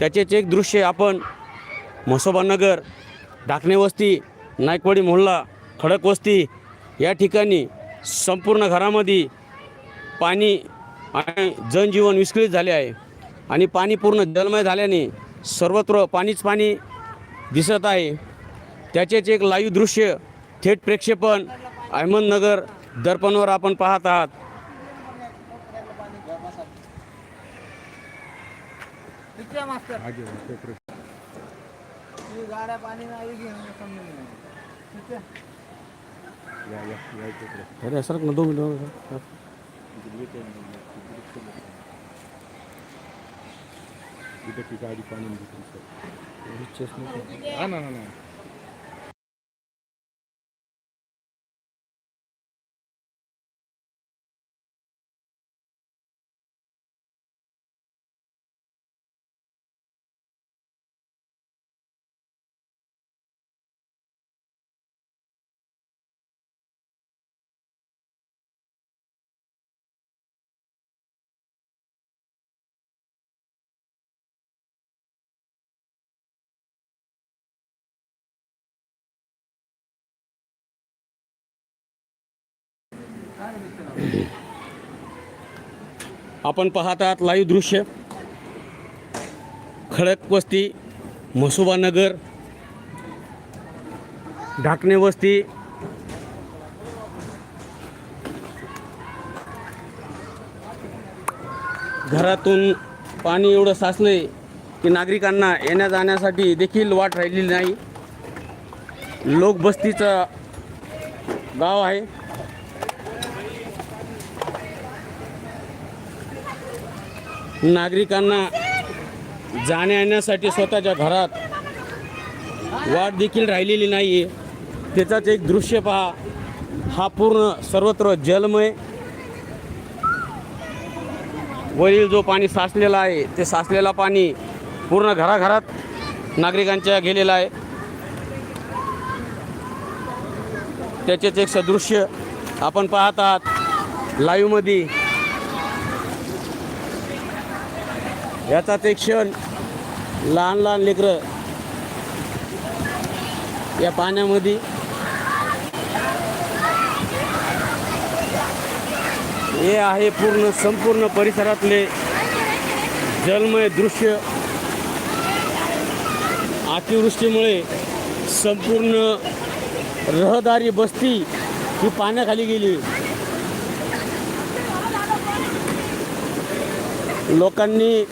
त्याचेच एक दृश्य आपण. म्हसोबानगर ढाकणे वस्ती नायकवाडी मोहल्ला खडक वस्ती या ठिकाणी संपूर्ण घरामध्ये पाणी आणि जनजीवन विस्कळीत झाले आहे. आणि पाणी पूर्ण जलमय झाल्याने सर्वत्र पाणीच पाणी दिसत आहे. त्याचेच एक लाईव्ह दृश्य थेट प्रेक्षेपण अहमदनगर दर्पणवर आपण पाहत आहात. मास्तर ही गाड्या पाणी नाही घेऊन ठीक आहे अरे सर दोन मिनिटं हा। ना ना। आपण पाहत आहात लाईव्ह दृश्य. खडक वस्ती म्हसोबानगर ढाकणे वस्ती. घरातून पाणी एवढं साचले की नागरिकांना येण्या जाण्यासाठी देखील वाट राहिलेली नाही. लोकबस्तीचं गाव आहे. नागरिकांना जाण्या येण्यासाठी स्वतःच्या घरात वाट देखील राहिलेली नाही आहे त्याचाच एक दृश्य पहा. हा पूर्ण सर्वत्र जलमय. वरील जो पाणी साचलेला आहे ते साचलेला पाणी पूर्ण घराघरात नागरिकांच्या गेलेला आहे. त्याचेच एक सदृश्य आपण पाहत आहात. लाईव्हमध्ये याचा ते क्षण लहान लहान लेकरं या पाण्यामध्ये हे आहे पूर्ण संपूर्ण परिसरातले जलमय दृश्य. अतिवृष्टीमुळे संपूर्ण रहदारी बस्ती ही पाण्याखाली गेली. लोकांनी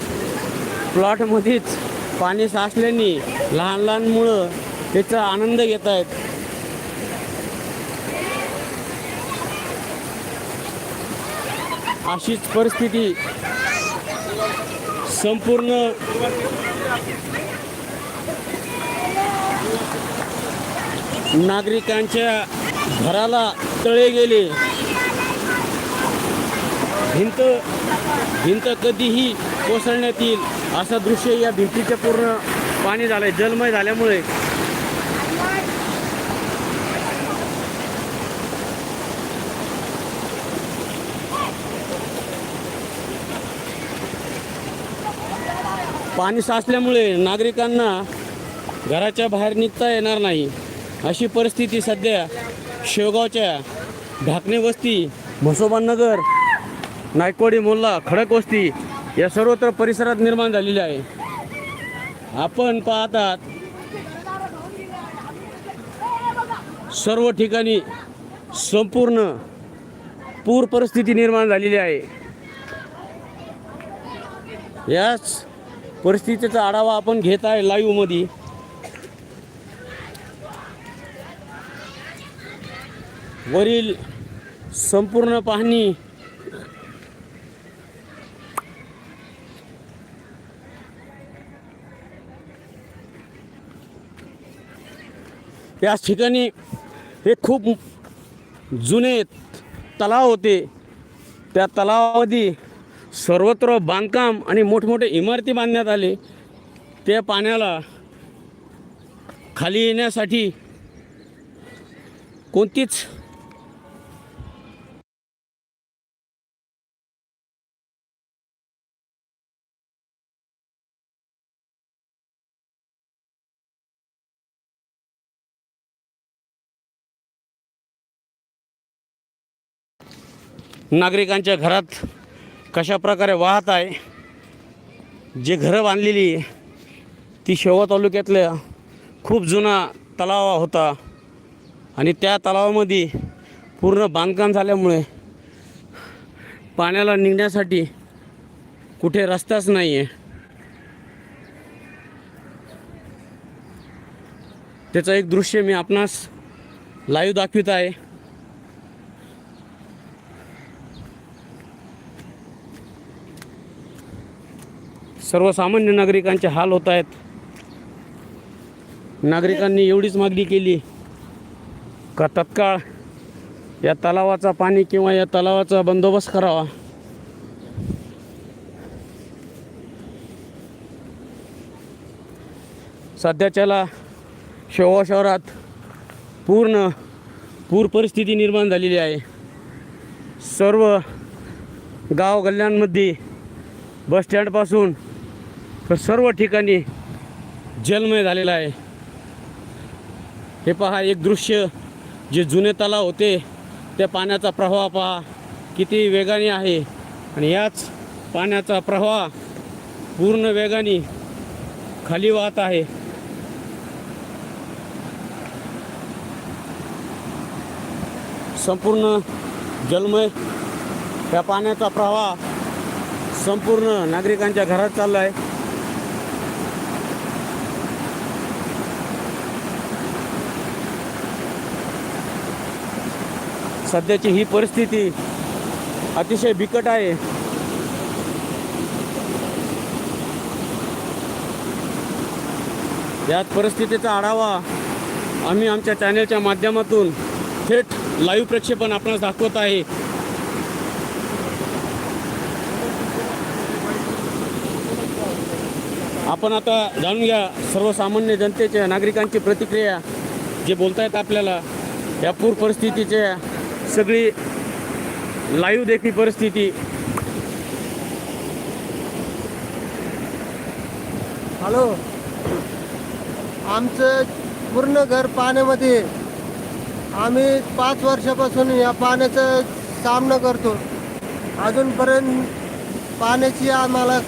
प्लॉटमध्येच पाणी साचल्याने लहान लहान मुलं त्याचा आनंद घेत आहेत. अशीच परिस्थिती संपूर्ण नागरिकांच्या घराला तळे गेले. भिंत भिंत कधीही कोसळण्यात येईल. असं दृश्य या भिंतीचं पूर्ण पाणी झालंय जलमय झाल्यामुळे. पाणी साचल्यामुळे नागरिकांना घराच्या बाहेर निघता येणार नाही. अशी परिस्थिती सध्या शेवगावच्या ढाकणे वस्ती म्हसोबानगर नायकवाडी मोल्ला खडक वस्ती या सर्वत्र परिसरात निर्माण झालेली आहे. आपण पाहतात सर्व ठिकाणी संपूर्ण पूर परिस्थिती निर्माण झालेली आहे. याच परिस्थितीचा आढावा आपण घेत आहे लाईव्हमध्ये वरील संपूर्ण पाहणी याच ठिकाणी हे खूप जुने तलाव होते. त्या तलावामध्ये सर्वत्र बांधकाम आणि मोठमोठे इमारती बांधण्यात आले. त्या पाण्याला खाली येण्यासाठी कोणतीच नागरिकांच्या घरात कशा प्रकारे वाहत आहे जे घरं बांधलेली ती शेवा तालुक्यातल्या खूप जुना तलाव होता. आणि त्या तलावामध्ये पूर्ण बांधकाम झाल्यामुळे पाण्याला निघण्यासाठी कुठे रस्ताच नाही आहे त्याचं एक दृश्य मी आपणास लाईव्ह दाखवित आहे. सर्वसामान्य नागरिकांचे हाल होत आहेत. नागरिकांनी एवढीच मागणी केली का तत्काळ या तलावाचा पाणी किंवा या तलावाचा बंदोबस्त करावा. सध्याच्याला शेवा शहरात पूर्ण पूर परिस्थिती निर्माण झालेली आहे. सर्व गाव गल्ल्यांमध्ये बस स्टँडपासून तर सर्व ठिकाणी जलमय झालेलं आहे. हे पहा एक दृश्य जे जुने तलाव होते त्या पाण्याचा प्रवाह पहा किती वेगाने आहे. आणि याच पाण्याचा प्रवाह पूर्ण वेगाने खाली वाहत आहे. संपूर्ण जलमय त्या पाण्याचा प्रवाह संपूर्ण नागरिकांच्या घरात चालला आहे. सध्याची ही परिस्थिती अतिशय बिकट आहे. याच परिस्थितीचा आढावा आम्ही आमच्या चॅनलच्या माध्यमातून थेट लाईव्ह प्रक्षेपण आपणास दाखवत आहे. आपण आता जाणून घ्या सर्वसामान्य जनतेच्या नागरिकांची प्रतिक्रिया जे बोलतायत आपल्याला या पूर परिस्थितीच्या सगळी लाईव्ह देखील परिस्थिती. हॅलो. आमचं पूर्ण घर पाण्यामध्ये आम्ही पाच वर्षापासून या पाण्याचा सामना करतो. अजूनपर्यंत पाण्याची आम्हाला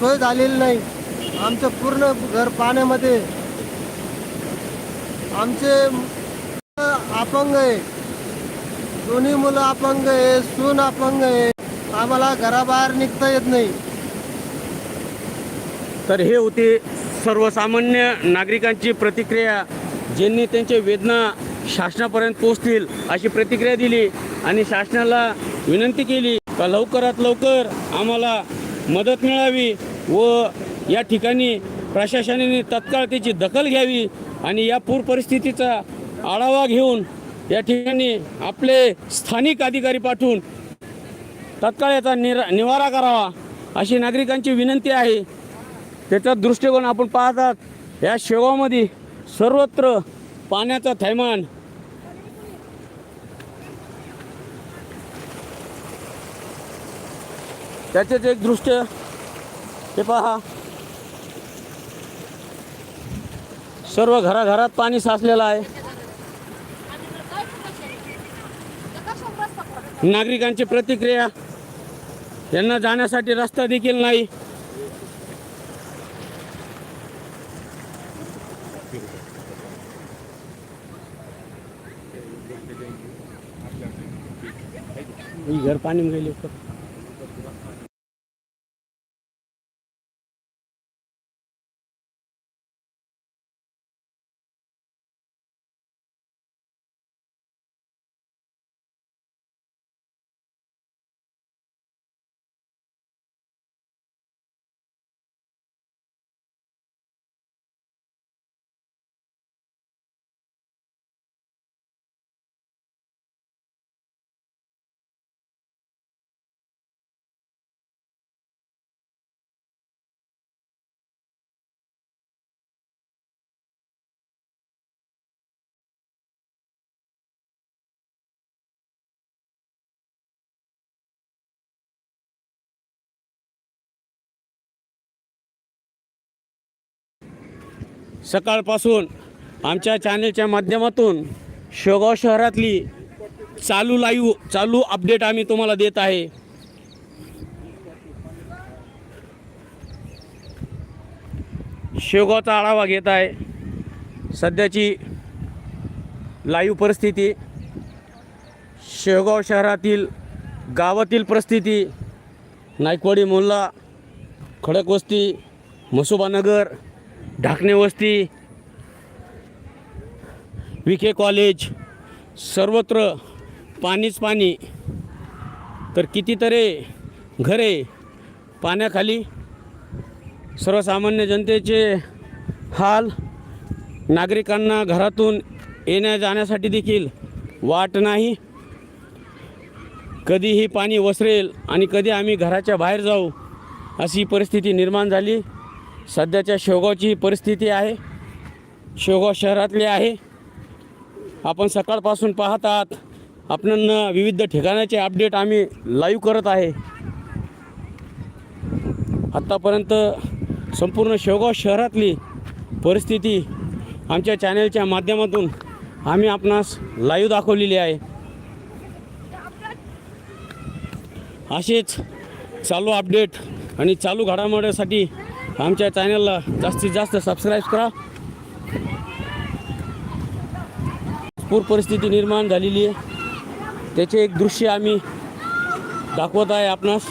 सोय झालेली नाही. आमचं पूर्ण घर पाण्यामध्ये आमचे अपंग आहे. दोन्ही मुलं अपंग आहे सून अपंग आहे. आम्हाला घराबाहेर निघता येत नाही. तर हे होते सर्वसामान्य नागरिकांची प्रतिक्रिया ज्यांनी त्यांचे वेदना शासनापर्यंत पोहोचतील अशी प्रतिक्रिया दिली आणि शासनाला विनंती केली का लवकरात लवकर आम्हाला मदत मिळावी व या ठिकाणी प्रशासनाने तत्काळ त्याची दखल घ्यावी आणि या पूर परिस्थितीचा आढावा घेऊन या ठिकाणी आपले स्थानिक अधिकारी पाठवून तत्काळ याचा निरा निवारा करावा अशी नागरिकांची विनंती आहे. त्याचा दृष्टिकोन आपण पाहतात या शेवामध्ये सर्वत्र पाण्याचा थैमान. त्याचेच एक दृश्य हे पहा. सर्व घराघरात पाणी साचलेलं आहे. नागरिकांची प्रतिक्रिया यांना जाण्यासाठी रस्ता देखील नाही. घर पाणी में गेले सकाळपासून आमच्या चॅनलच्या माध्यमातून शेगाव शहरातली चालू लाईव्ह चालू अपडेट आम्ही तुम्हाला देत आहे. शेगावचा आढावा घेत आहे. सध्याची लाईव्ह परिस्थिती शेगाव शहरातील गावातील परिस्थिती नायकवाडी मोल्ला खडकवस्ती म्हसोबानगर ढाकणे वस्ती विखे कॉलेज सर्वत्र पाणीच पाणी. तर कितीतरी घरे पाण्याखाली सर्वसामान्य जनतेचे हाल नागरिकांना घरातून येण्या जाण्यासाठी देखील वाट नाही. कधीही पाणी वसरेल आणि कधी आम्ही घराच्या बाहेर जाऊ अशी परिस्थिती निर्माण झाली. सध्याच्या शेवगावची ही परिस्थिती आहे. शेवगाव शहरातली आहे. आपण सकाळपासून पाहत आहात. आपणांना विविध ठिकाणाचे अपडेट आम्ही लाईव्ह करत आहे. आत्तापर्यंत संपूर्ण शेवगाव शहरातली परिस्थिती आमच्या चॅनलच्या माध्यमातून आम्ही आपणास लाईव्ह दाखवलेली आहे. असेच चालू अपडेट आणि चालू घडामोडीसाठी आमच्या चॅनलला जास्तीत जास्त सबस्क्राईब करा. पूर परिस्थिती निर्माण झालेली आहे. त्याचे एक दृश्य आम्ही दाखवत आहे आपणास.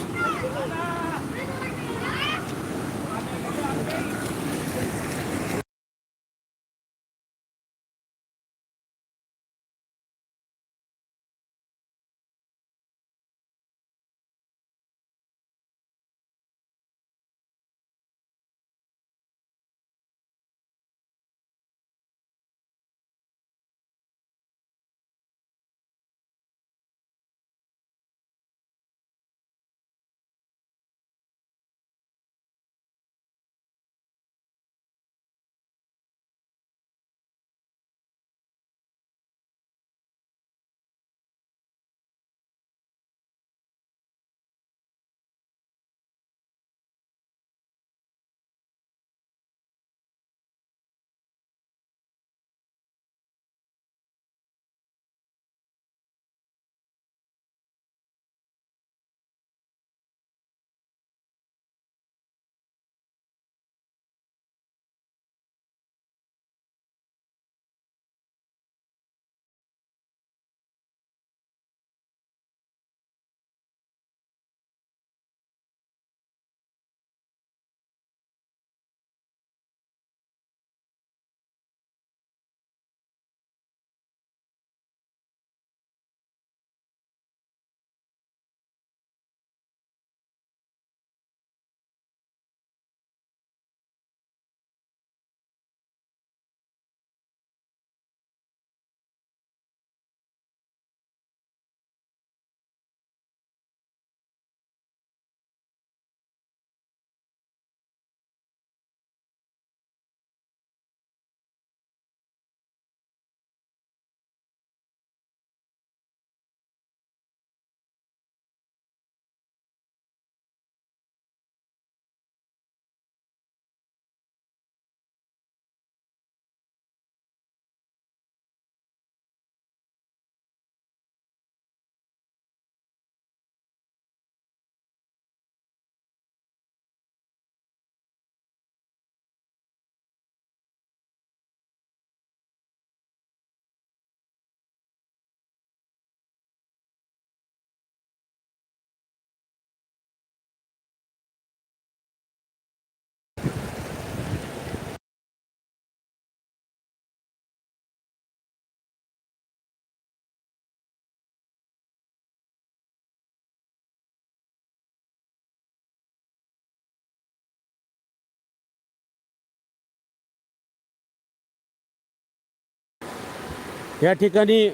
या ठिकाणी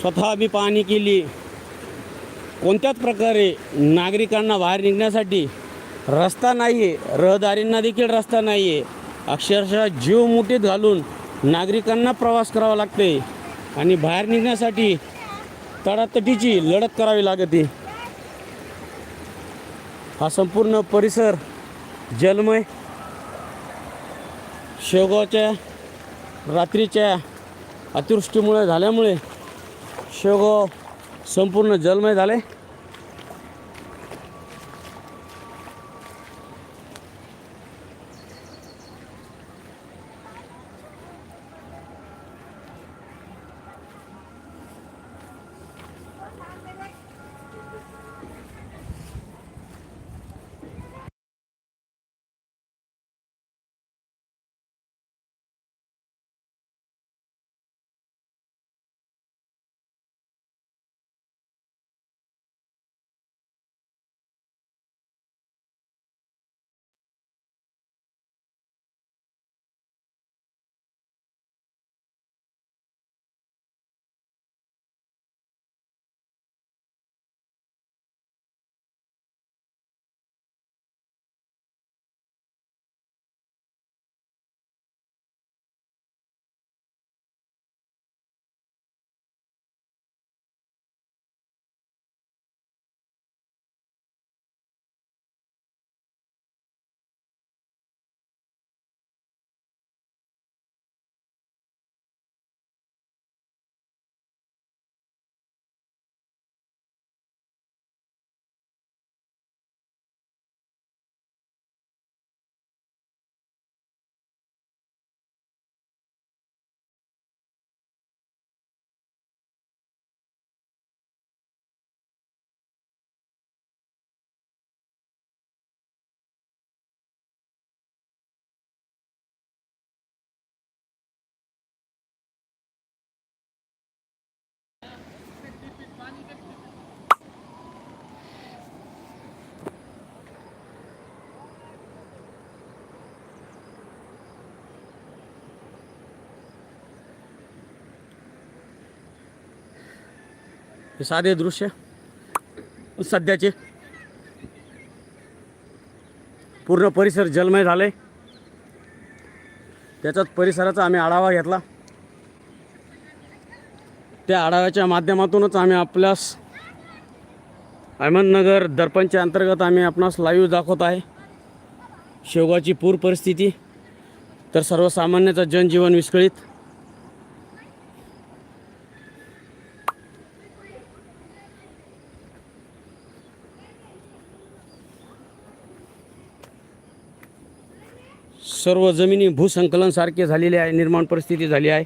स्वतः आम्ही पाहणी केली. कोणत्याच प्रकारे नागरिकांना बाहेर निघण्यासाठी रस्ता नाही आहे रहदारींना देखील रस्ता नाही आहे अक्षरशः जीव मुठीत घालून नागरिकांना प्रवास करावा लागते आणि बाहेर निघण्यासाठी तडातटीची लढत करावी लागते. हा संपूर्ण परिसर जलमय शेवगावच्या रात्रीच्या अतिवृष्टीमुळे झाल्यामुळे शेवगाव संपूर्ण जलमय झाले. हे साधे दृश्य. सध्याचे. पूर्ण परिसर जलमय झाले त्याचाच परिसराचा आम्ही आढावा घेतला. त्या आढाव्याच्या माध्यमातूनच आम्ही आपल्यास अहमदनगर दर्पणच्या अंतर्गत आम्ही आपणास लाईव्ह दाखवत आहे. शेवगाची पूर परिस्थिती तर सर्वसामान्याचं जनजीवन विस्कळीत. सर्व जमिनी भूसंकलनसारखे झालेले आहे निर्माण परिस्थिती झाली आहे.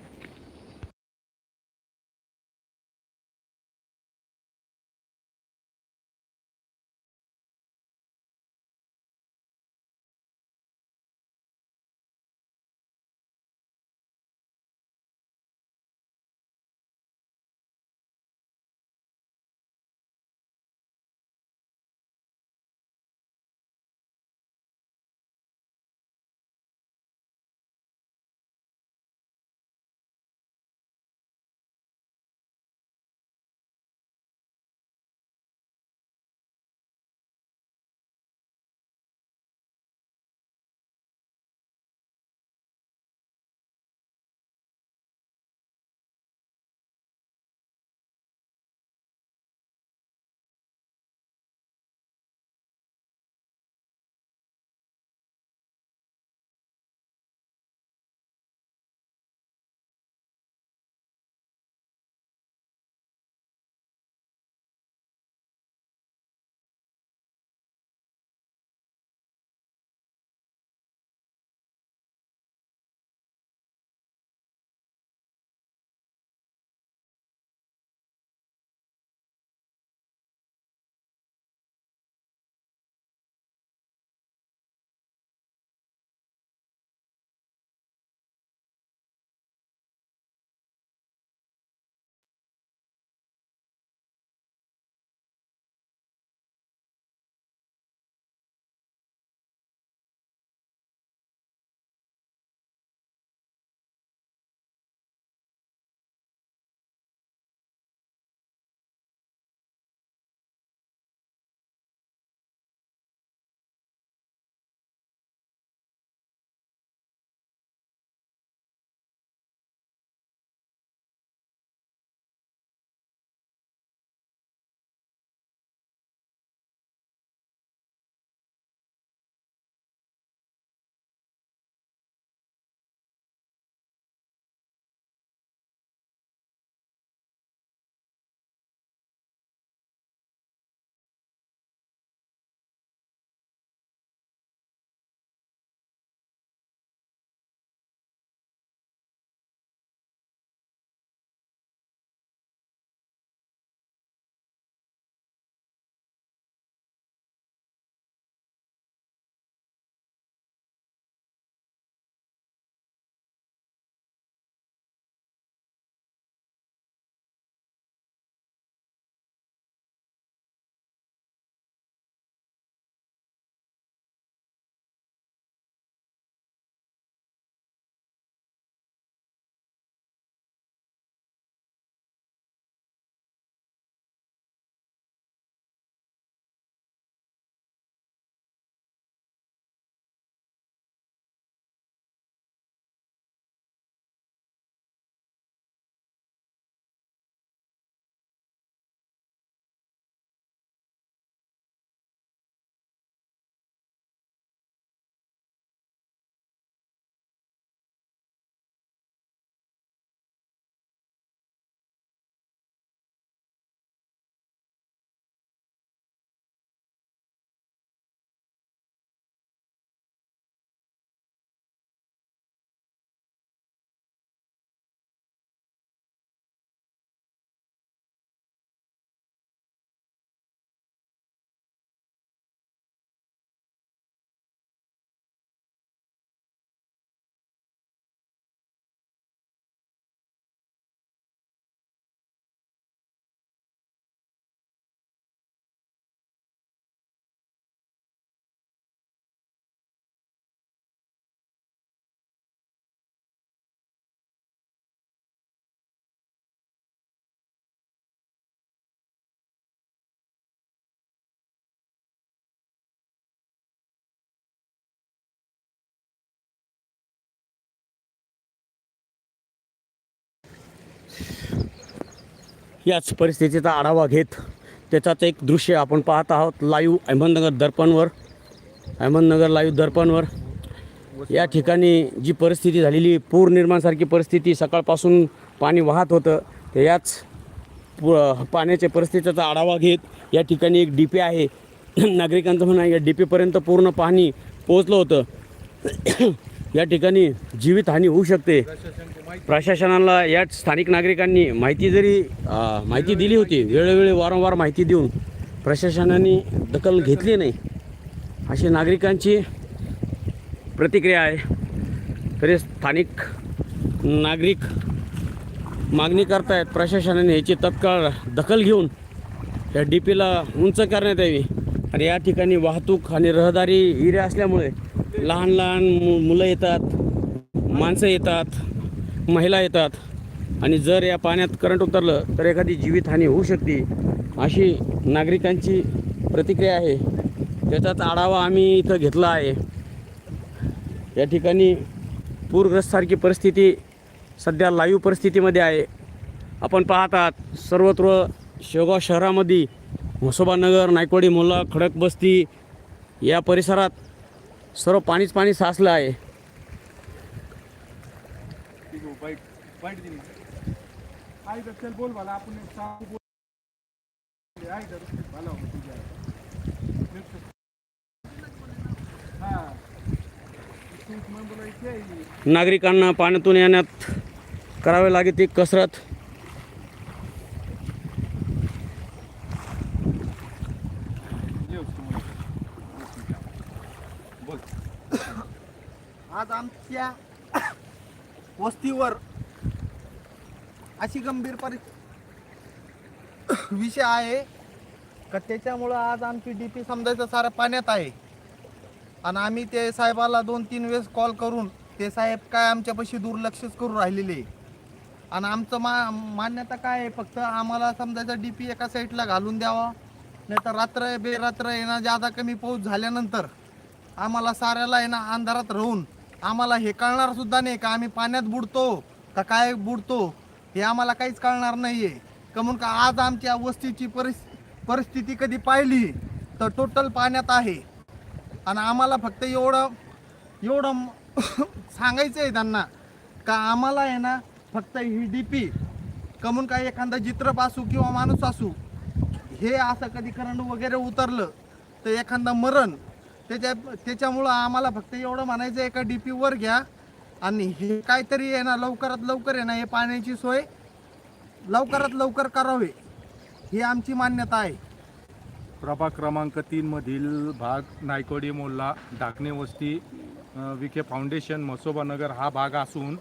याच परिस्थितीचा आढावा घेत त्याचाच एक दृश्य आपण पाहत आहोत. लाईव्ह अहमदनगर दर्पणवर अहमदनगर लाईव्ह दर्पणवर. या ठिकाणी जी परिस्थिती झालेली पूर निर्माणसारखी परिस्थिती सकाळपासून पाणी वाहत होतं तर याच पु- पाण्याच्या परिस्थितीचा आढावा घेत या ठिकाणी एक डी पी आहे. नागरिकांचं म्हणणं या डी पीपर्यंत पूर्ण पाणी पोहोचलं होतं. या ठिकाणी जीवितहानी होऊ शकते. प्रशासनाला या स्थानिक नागरिकांनी माहिती जरी माहिती दिली होती वेळोवेळी वारंवार माहिती देऊन प्रशासनाने दखल घेतली नाही अशी नागरिकांची प्रतिक्रिया आहे. तरी स्थानिक नागरिक मागणी करतायत प्रशासनाने याची तत्काळ दखल घेऊन या डी पीला उंच करण्यात यावी. आणि या ठिकाणी वाहतूक आणि रहदारी एरिया असल्यामुळे लहान लहान मु मुलं येतात माणसं येतात महिला येतात. आणि जर या पाण्यात करंट उतरलं तर एखादी जीवितहानी होऊ शकते. अशी नागरिकांची प्रतिक्रिया आहे. त्याचाच आढावा आम्ही इथं घेतला आहे. या ठिकाणी पूरग्रस्तसारखी परिस्थिती सध्या लाईव्ह परिस्थितीमध्ये आहे. आपण पाहतात सर्वत्र शेवगाव शहरामध्ये म्हसोबानगर नायकवाडी मोल्ला खडक बस्ती या परिसरात सर्व पाणीच पाणी साचलं आहे. नागरिकांना पाण्यातून येण्यात करावे लागेल ती कसरत ये तुम्हाला बोल आज आमच्या वस्तीवर अशी गंभीर परि विषय आहे. का त्याच्यामुळं आज आमची डी पी समजायचं सारं पाण्यात आहे. आणि आम्ही ते साहेबाला दोन तीन वेळेस कॉल करून ते साहेब काय आमच्यापाशी दुर्लक्षच करून राहिलेले आणि आमचं मा मान्यता काय आहे? फक्त आम्हाला समजायचं डी पी एका साईडला घालून द्यावा. नाही तर रात्र बेरात्र येणं जादा कमी पाऊस झाल्यानंतर आम्हाला साऱ्याला आहे ना अंधारात राहून आम्हाला हे कळणार सुद्धा नाही का आम्ही पाण्यात बुडतो का काय बुडतो हे आम्हाला काहीच कळणार नाही आहे म्हणून का आज आमच्या वस्तीची परिस परिस्थिती कधी पाहिली तर टोटल पाण्यात आहे. आणि आम्हाला फक्त एवढं एवढं सांगायचं आहे त्यांना का आम्हाला आहे ना फक्त ही डी पी कमून काय एखादा चित्रप असू किंवा माणूस असू हे असं कधी करंट वगैरे उतरलं तर एखादा मरण त्याच्या त्याच्यामुळं आम्हाला फक्त एवढं म्हणायचं एका डी पी वर घ्या. आणि हे काहीतरी आहे ना लवकरात लवकर आहे ना हे पाण्याची सोय लवकरात लवकर करावे. ही आमची मान्यता आहे. प्रभाग क्रमांक तीनमधील भाग नायकोडी मोल्ला ढाकणे वस्ती विखे फाउंडेशन म्हसोबा नगर हा भाग असून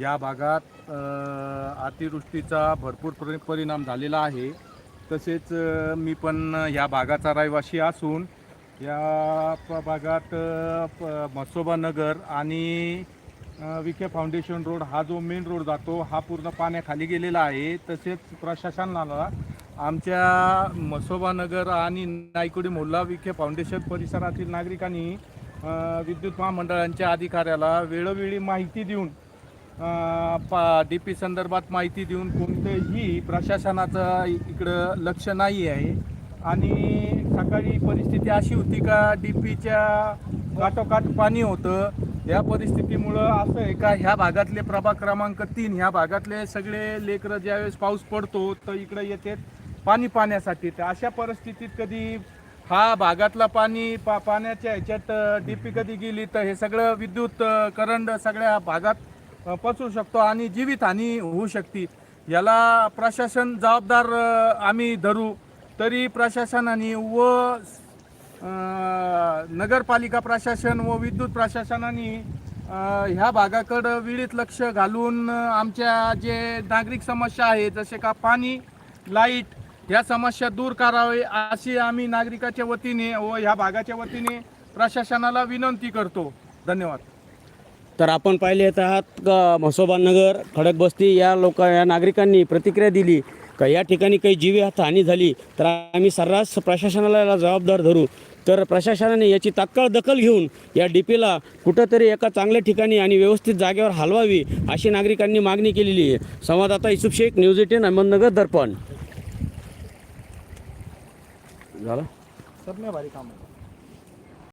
या भागात अतिवृष्टीचा भरपूर परि परिणाम झालेला आहे. तसेच मी पण या भागाचा रहिवासी असून या प- भागात अ, प- म्हसोबा नगर आणि अ, विखे फाउंडेशन रोड हा जो मेन रोड जातो हा पूर्ण पाण्याखाली गेलेला आहे. तसेच प्रशासनाला आमच्या म्हसोबा नगर आणि नायकुडी मोहल्ला विखे फाउंडेशन परिसरातील नागरिकांनी अ, विद्युत महामंडळांच्या अधिकाऱ्याला वेळोवेळी माहिती देऊन पा डी पी संदर्भात माहिती देऊन कोणतंही प्रशासनाचं इकडं लक्ष नाही आहे आणि सकाळी परिस्थिती अशी होती का डी पीच्या काठोकाठ पाणी होतं. या परिस्थितीमुळं असं आहे का ह्या भागातले प्रभाग क्रमांक तीन ह्या भागातले सगळे लेकरं ज्यावेळेस पाऊस पडतो तर इकडे येते पाणी पाण्यासाठी. तर अशा परिस्थितीत कधी हा भागातला पाणी पा पाण्याच्या ह्याच्यात डी पी कधी गेली तर हे सगळं विद्युत करंट सगळ्या भागात पचू शकतो आणि जीवितहानी होऊ शकते. याला प्रशासन जबाबदार आम्ही धरू. तरी प्रशासनाने व नगरपालिका प्रशासन व विद्युत प्रशासनाने ह्या भागाकडं वेळीत लक्ष घालून आमच्या जे नागरिक समस्या आहे जसे का पाणी लाइट ह्या समस्या दूर करावे अशी आम्ही नागरिकाच्या वतीने व ह्या भागाच्या वतीने प्रशासनाला विनंती करतो. धन्यवाद. तर आपण पाहिले येत आहात का म्हसोबा नगर खडक बस्ती या लोक या नागरिकांनी प्रतिक्रिया दिली. का या ठिकाणी काही जीवी हानी झाली तर आम्ही सर्रास प्रशासनाला जबाबदार धरू. तर प्रशासनाने याची तात्काळ दखल घेऊन या डी पीला कुठंतरी एका चांगल्या ठिकाणी आणि व्यवस्थित जागेवर हलवावी अशी नागरिकांनी मागणी केलेली आहे. संवाददाता युसुफ शेख न्यूज एटीन अहमदनगर दर्पण. झालं? सब काम